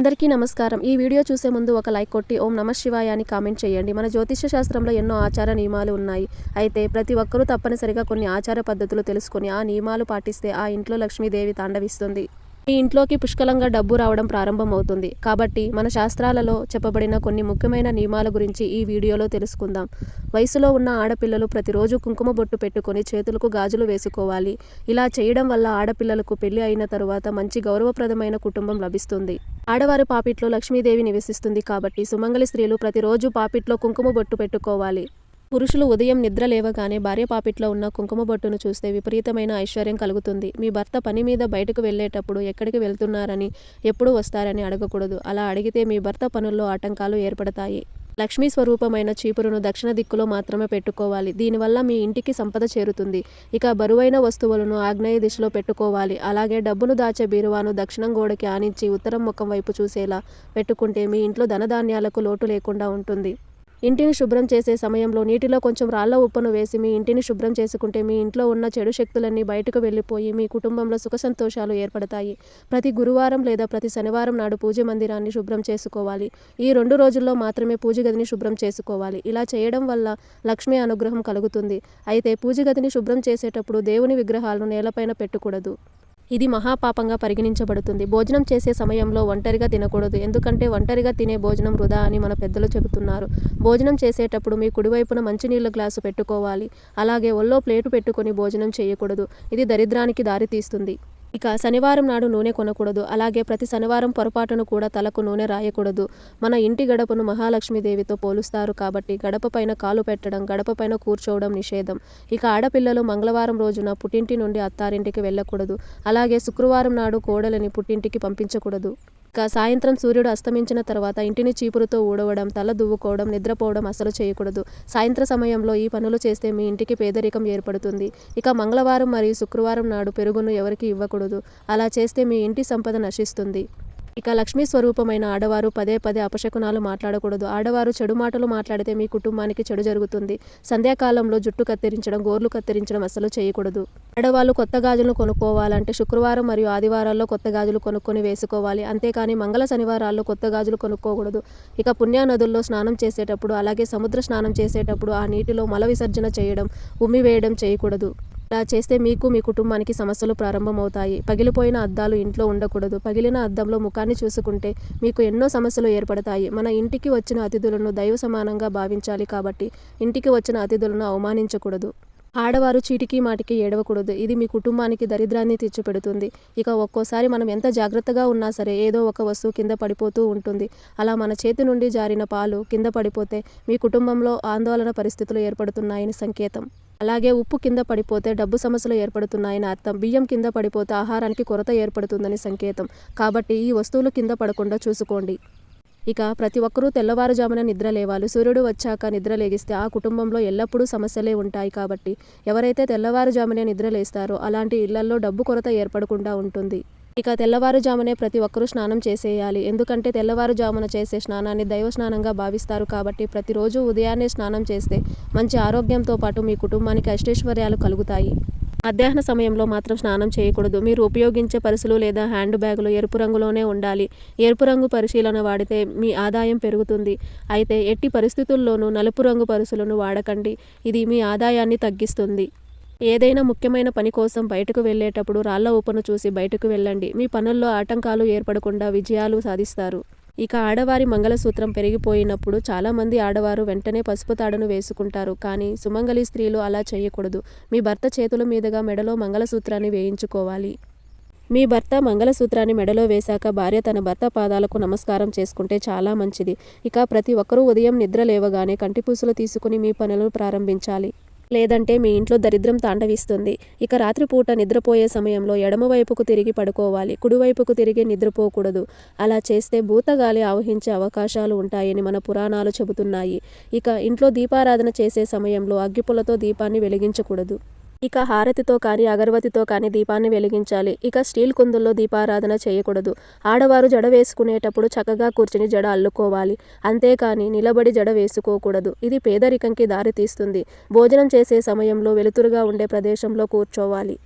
అందరికీ నమస్కారం. ఈ వీడియో చూసే ముందు ఒక లైక్ కొట్టి ఓం నమ శివాయ అని కామెంట్ చేయండి. మన జ్యోతిష్య శాస్త్రంలో ఎన్నో ఆచార నియమాలు ఉన్నాయి. అయితే ప్రతి ఒక్కరూ తప్పనిసరిగా కొన్ని ఆచార పద్ధతులు తెలుసుకొని ఆ నియమాలు పాటిస్తే ఆ ఇంట్లో లక్ష్మీదేవి తాండవిస్తుంది. ఈ ఇంట్లోకి పుష్కలంగా డబ్బు రావడం ప్రారంభమవుతుంది. కాబట్టి మన శాస్త్రాలలో చెప్పబడిన కొన్ని ముఖ్యమైన నియమాల గురించి ఈ వీడియోలో తెలుసుకుందాం. వయసులో ఉన్న ఆడపిల్లలు ప్రతిరోజు కుంకుమ బొట్టు పెట్టుకొని చేతులకు గాజులు వేసుకోవాలి. ఇలా చేయడం వల్ల ఆడపిల్లలకు పెళ్ళి అయిన తరువాత మంచి గౌరవప్రదమైన కుటుంబం లభిస్తుంది. ఆడవారి పాపిట్లో లక్ష్మీదేవి నివసిస్తుంది కాబట్టి సుమంగళి స్త్రీలు ప్రతిరోజు పాపిట్లో కుంకుమ బొట్టు పెట్టుకోవాలి. పురుషులు ఉదయం నిద్ర లేవగానే భార్య పాపిట్లో ఉన్న కుంకుమ బొట్టును చూస్తే విపరీతమైన ఐశ్వర్యం కలుగుతుంది. మీ భర్త పని మీద బయటకు వెళ్ళేటప్పుడు ఎక్కడికి వెళ్తున్నారని ఎప్పుడు వస్తారని అడగకూడదు. అలా అడిగితే మీ భర్త పనుల్లో ఆటంకాలు ఏర్పడతాయి. లక్ష్మీ స్వరూపమైన చీపురును దక్షిణ దిక్కులో మాత్రమే పెట్టుకోవాలి. దీనివల్ల మీ ఇంటికి సంపద చేరుతుంది. ఇక బరువైన వస్తువులను ఆగ్నేయ దిశలో పెట్టుకోవాలి. అలాగే డబ్బును దాచే బీరువాను దక్షిణం గోడకి ఆనించి ఉత్తరం ముఖం వైపు చూసేలా పెట్టుకుంటే మీ ఇంట్లో ధనధాన్యాలకు లోటు లేకుండా ఉంటుంది. ఇంటిని శుభ్రం చేసే సమయంలో నీటిలో కొంచెం రాళ్ళ ఉప్పును వేసి మీ ఇంటిని శుభ్రం చేసుకుంటే మీ ఇంట్లో ఉన్న చెడు శక్తులన్నీ బయటకు వెళ్ళిపోయి మీ కుటుంబంలో సుఖ సంతోషాలు ఏర్పడతాయి. ప్రతి గురువారం లేదా ప్రతి శనివారం నాడు పూజ మందిరాన్ని శుభ్రం చేసుకోవాలి. ఈ రెండు రోజుల్లో మాత్రమే పూజ గదిని శుభ్రం చేసుకోవాలి. ఇలా చేయడం వల్ల లక్ష్మీ అనుగ్రహం కలుగుతుంది. అయితే పూజ గదిని శుభ్రం చేసేటప్పుడు దేవుని విగ్రహాలను నేలపైన పెట్టకూడదు. ఇది మహాపాపంగా పరిగణించబడుతుంది. భోజనం చేసే సమయంలో ఒంటరిగా తినకూడదు. ఎందుకంటే ఒంటరిగా తినే భోజనం వృధా అని మన పెద్దలు చెబుతున్నారు. భోజనం చేసేటప్పుడు మీ కుడివైపున మంచినీళ్ళ గ్లాసు పెట్టుకోవాలి. అలాగే ఒళ్ళో ప్లేటు పెట్టుకొని భోజనం చేయకూడదు. ఇది దరిద్రానికి దారితీస్తుంది. ఇక శనివారం నాడు నూనె కొనకూడదు. అలాగే ప్రతి శనివారం పొరపాటును కూడా తలకు నూనె రాయకూడదు. మన ఇంటి గడపను మహాలక్ష్మీదేవితో పోలుస్తారు కాబట్టి గడప పైన కాలు పెట్టడం గడప పైన కూర్చోవడం నిషేధం. ఇక ఆడపిల్లలు మంగళవారం రోజున పుట్టింటి నుండి అత్తారింటికి వెళ్ళకూడదు. అలాగే శుక్రవారం నాడు కోడలని పుట్టింటికి పంపించకూడదు. ఇక సాయంత్రం సూర్యుడు అస్తమించిన తర్వాత ఇంటిని చీపురుతో ఊడవడం తల దువ్వుకోవడం నిద్రపోవడం అసలు చేయకూడదు. సాయంత్ర సమయంలో ఈ పనులు చేస్తే మీ ఇంటికి పేదరికం ఏర్పడుతుంది. ఇక మంగళవారం మరియు శుక్రవారం నాడు పెరుగును ఎవరికి ఇవ్వకూడదు. అలా చేస్తే మీ ఇంటి సంపద నశిస్తుంది. ఇక లక్ష్మీ స్వరూపమైన ఆడవారు పదే పదే అపశకునాలు మాట్లాడకూడదు. ఆడవారు చెడు మాటలు మాట్లాడితే మీ కుటుంబానికి చెడు జరుగుతుంది. సంధ్యాకాలంలో జుట్టు కత్తిరించడం గోర్లు కత్తిరించడం అసలు చేయకూడదు. ఆడవాళ్ళు కొత్త గాజులను కొనుక్కోవాలంటే శుక్రవారం మరియు ఆదివారాల్లో కొత్త గాజులు కొనుక్కొని వేసుకోవాలి. అంతేకాని మంగళ శనివారాల్లో కొత్త గాజులు కొనుక్కోకూడదు. ఇక పుణ్యా నదుల్లో స్నానం చేసేటప్పుడు అలాగే సముద్ర స్నానం చేసేటప్పుడు ఆ నీటిలో మల విసర్జన చేయడం ఉమ్మి వేయడం చేయకూడదు. ఇలా చేస్తే మీకు మీ కుటుంబానికి సమస్యలు ప్రారంభమవుతాయి. పగిలిపోయిన అద్దాలు ఇంట్లో ఉండకూడదు. పగిలిన అద్దంలో ముఖాన్ని చూసుకుంటే మీకు ఎన్నో సమస్యలు ఏర్పడతాయి. మన ఇంటికి వచ్చిన అతిథులను దైవ సమానంగా భావించాలి కాబట్టి ఇంటికి వచ్చిన అతిథులను అవమానించకూడదు. ఆడవారు చీటికి మాటికి ఏడవకూడదు. ఇది మీ కుటుంబానికి దరిద్రాన్ని తెచ్చిపెడుతుంది ఇక ఒక్కోసారి మనం ఎంత జాగ్రత్తగా ఉన్నా సరే ఏదో ఒక వస్తువు కింద పడిపోతూ ఉంటుంది. అలా మన చేతి నుండి జారిన పాలు కింద పడిపోతే మీ కుటుంబంలో ఆందోళన పరిస్థితులు ఏర్పడుతున్నాయని సంకేతం. అలాగే ఉప్పు కింద పడిపోతే డబ్బు సమస్యలు ఏర్పడుతున్నాయని అర్థం. బియ్యం కింద పడిపోతే ఆహారానికి కొరత ఏర్పడుతుందని సంకేతం. కాబట్టి ఈ వస్తువులు కింద పడకుండా చూసుకోండి. ఇక ప్రతి ఒక్కరూ తెల్లవారుజామున నిద్ర లేవాలి. సూర్యుడు వచ్చాక నిద్ర లేగిస్తే ఆ కుటుంబంలో ఎల్లప్పుడూ సమస్యలే ఉంటాయి కాబట్టి ఎవరైతే తెల్లవారుజామునే నిద్ర లేస్తారో అలాంటి ఇళ్ళల్లో డబ్బు కొరత ఏర్పడకుండా ఉంటుంది. ఇక తెల్లవారుజామునే ప్రతి ఒక్కరూ స్నానం చేసేయాలి. ఎందుకంటే తెల్లవారుజామున చేసే స్నానాన్ని దైవ స్నానంగా భావిస్తారు కాబట్టి ప్రతిరోజు ఉదయాన్నే స్నానం చేస్తే మంచి ఆరోగ్యంతో పాటు మీ కుటుంబానికి అష్టైశ్వర్యాలు కలుగుతాయి. మధ్యాహ్న సమయంలో మాత్రం స్నానం చేయకూడదు. మీరు ఉపయోగించే పరుసులు లేదా హ్యాండ్ బ్యాగులు ఎరుపు రంగులోనే ఉండాలి. ఎరుపు రంగు పరిశీలన వాడితే మీ ఆదాయం పెరుగుతుంది. అయితే ఎట్టి పరిస్థితుల్లోనూ నలుపు రంగు పరుసులను వాడకండి. ఇది మీ ఆదాయాన్ని తగ్గిస్తుంది. ఏదైనా ముఖ్యమైన పని కోసం బయటకు వెళ్ళేటప్పుడు రాళ్ళ ఊపను చూసి బయటకు వెళ్ళండి. మీ పనుల్లో ఆటంకాలు ఏర్పడకుండా విజయాలు సాధిస్తారు. ఇక ఆడవారి మంగళసూత్రం పెరిగిపోయినప్పుడు చాలామంది ఆడవారు వెంటనే పసుపు తాడును వేసుకుంటారు. కానీ సుమంగళి స్త్రీలు అలా చేయకూడదు. మీ భర్త చేతుల మీదుగా మెడలో మంగళసూత్రాన్ని వేయించుకోవాలి. మీ భర్త మంగళసూత్రాన్ని మెడలో వేశాక భార్య తన భర్త పాదాలకు నమస్కారం చేసుకుంటే చాలా మంచిది. ఇక ప్రతి ఒక్కరూ ఉదయం నిద్ర లేవగానే కంటిపూసలు తీసుకుని మీ పనులను ప్రారంభించాలి. లేదంటే మీ ఇంట్లో దరిద్రం తాండవిస్తుంది. ఇక రాత్రిపూట నిద్రపోయే సమయంలో ఎడమవైపుకు తిరిగి పడుకోవాలి. కుడివైపుకు తిరిగి నిద్రపోకూడదు. అలా చేస్తే భూతగాలి ఆవహించే అవకాశాలు ఉంటాయని మన పురాణాలు చెబుతున్నాయి. ఇక ఇంట్లో దీపారాధన చేసే సమయంలో అగ్గిపుల్లతో దీపాన్ని వెలిగించకూడదు. ఇక హారతితో కానీ అగరవతితో కానీ దీపాన్ని వెలిగించాలి. ఇక స్టీల్ కుందుల్లో దీపారాధన చేయకూడదు. ఆడవారు జడ వేసుకునేటప్పుడు చక్కగా కూర్చుని జడ అల్లుకోవాలి. అంతేకాని నిలబడి జడ వేసుకోకూడదు. ఇది పేదరికంకి దారితీస్తుంది భోజనం చేసే సమయంలో వెలుతురుగా ఉండే ప్రదేశంలో కూర్చోవాలి.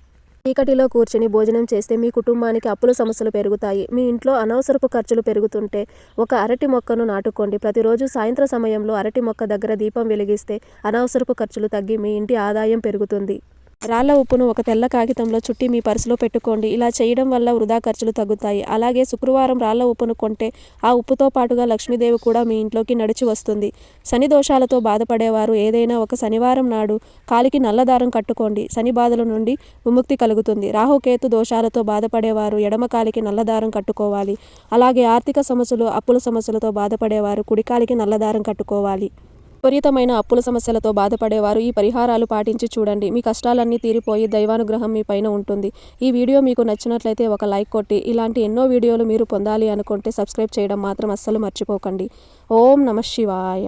చీకటిలో కూర్చుని భోజనం చేస్తే మీ కుటుంబానికి అప్పుల సమస్యలు పెరుగుతాయి. మీ ఇంట్లో అనవసరపు ఖర్చులు పెరుగుతుంటే ఒక అరటి మొక్కను నాటుకోండి. ప్రతిరోజు సాయంత్రం సమయంలో అరటి మొక్క దగ్గర దీపం వెలిగిస్తే అనవసరపు ఖర్చులు తగ్గి మీ ఇంటి ఆదాయం పెరుగుతుంది. రాళ్ళ ఉప్పును ఒక తెల్ల కాగితంలో చుట్టి మీ పర్సులో పెట్టుకోండి. ఇలా చేయడం వల్ల వృధా ఖర్చులు తగ్గుతాయి. అలాగే శుక్రవారం రాళ్ళ ఉప్పును కొంటే ఆ ఉప్పుతో పాటుగా లక్ష్మీదేవి కూడా మీ ఇంట్లోకి నడిచి వస్తుంది. శని దోషాలతో బాధపడేవారు ఏదైనా ఒక శనివారం నాడు కాలికి నల్లదారం కట్టుకోండి. శని బాధల నుండి విముక్తి కలుగుతుంది. రాహుకేతు దోషాలతో బాధపడేవారు ఎడమ కాలికి నల్లదారం కట్టుకోవాలి. అలాగే ఆర్థిక సమస్యలు అప్పుల సమస్యలతో బాధపడేవారు కుడికాలికి నల్లదారం కట్టుకోవాలి. విపరీతమైన అప్పుల సమస్యలతో బాధపడేవారు. ఈ పరిహారాలు పాటించి చూడండి. మీ కష్టాలన్నీ తీరిపోయి దైవానుగ్రహం మీ పైన ఉంటుంది. ఈ వీడియో మీకు నచ్చినట్లయితే ఒక లైక్ కొట్టి ఇలాంటి ఎన్నో వీడియోలు మీరు పొందాలి అనుకుంటే సబ్స్క్రైబ్ చేయడం మాత్రం అస్సలు మర్చిపోకండి. ఓం నమ శివాయ.